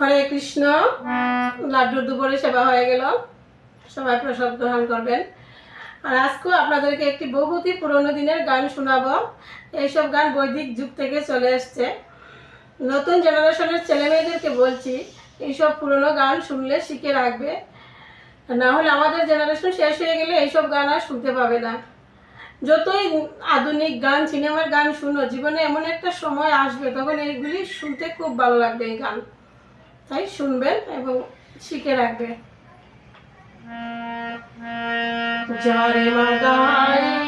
হরে কৃষ্ণ। লাড্ডুর দুপুরে সেবা হয়ে গেল। সবাই প্রসাদ গ্রহণ করবেন। আর আজকেও আপনাদেরকে একটি বহুতই পুরনো দিনের গান শোনাবো। এইসব গান বৈদিক যুগ থেকে চলে এসছে। নতুন জেনারেশনের ছেলে মেয়েদেরকে বলছি, এইসব পুরনো গান শুনলে শিখে রাখবে। না হলে আমাদের জেনারেশন শেষ হয়ে গেলে এইসব গান আর শুনতে পাবে না। যতই আধুনিক গান, সিনেমার গান শুনো, জীবনে এমন একটা সময় আসবে, তখন এইগুলি শুনতে খুব ভালো লাগবে এই গান। তাই শুনবেন এবং শিখে রাখবে জারে মা গাই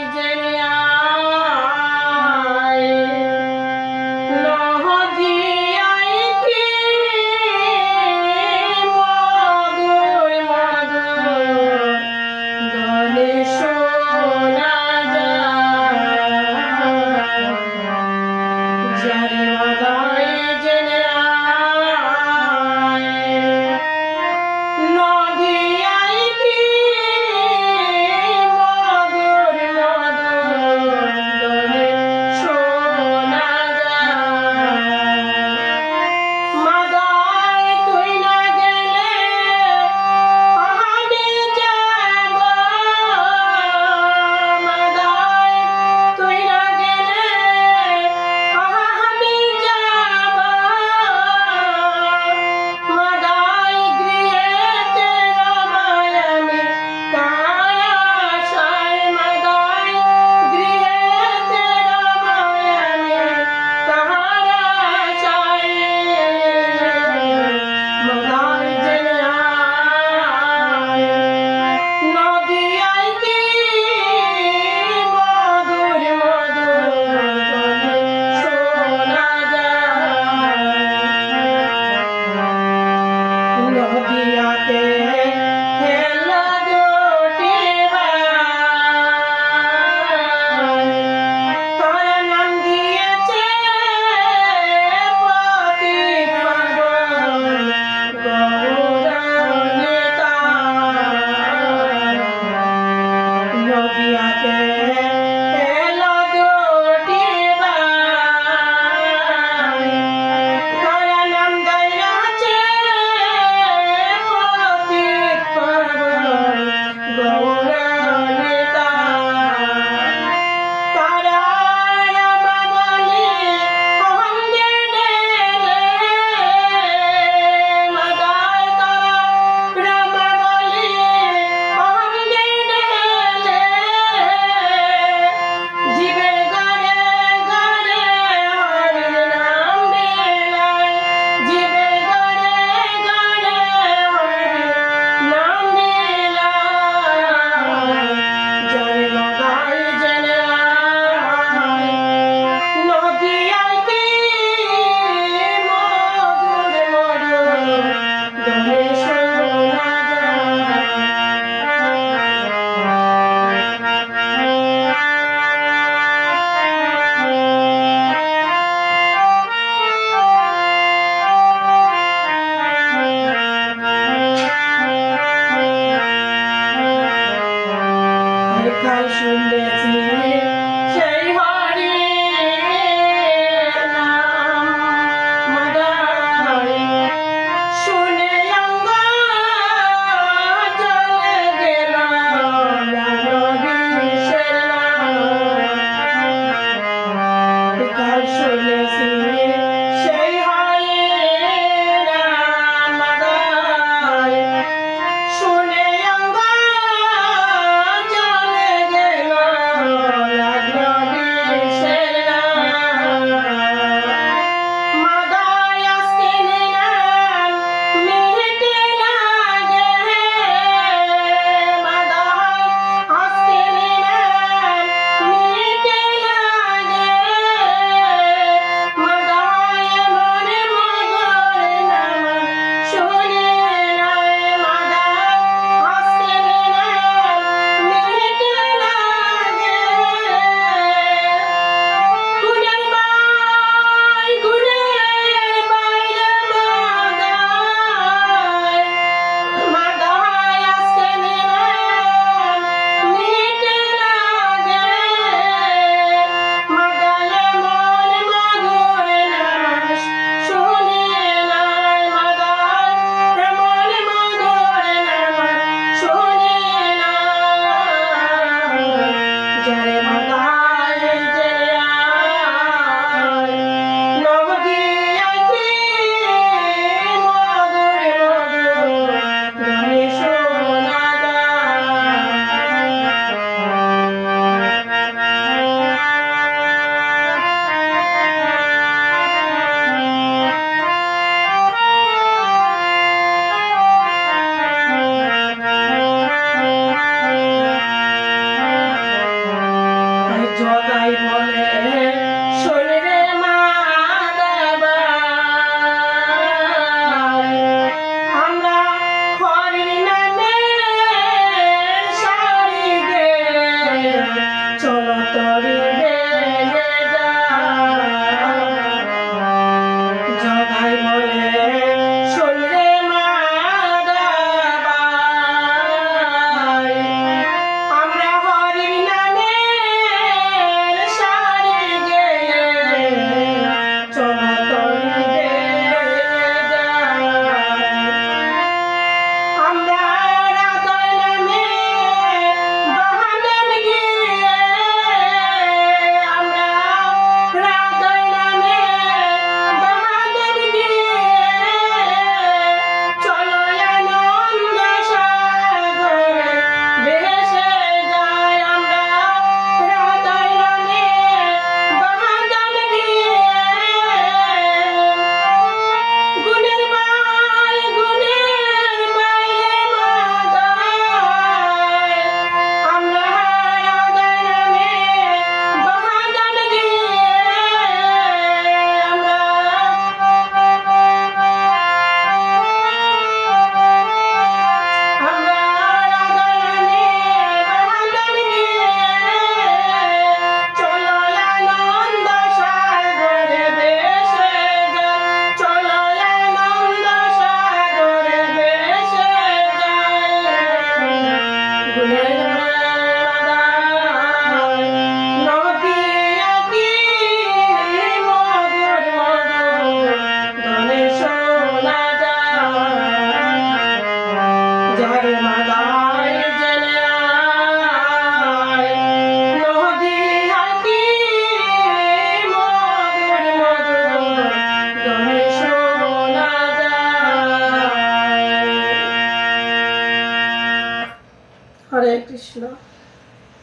God sure loves me. তাই বলে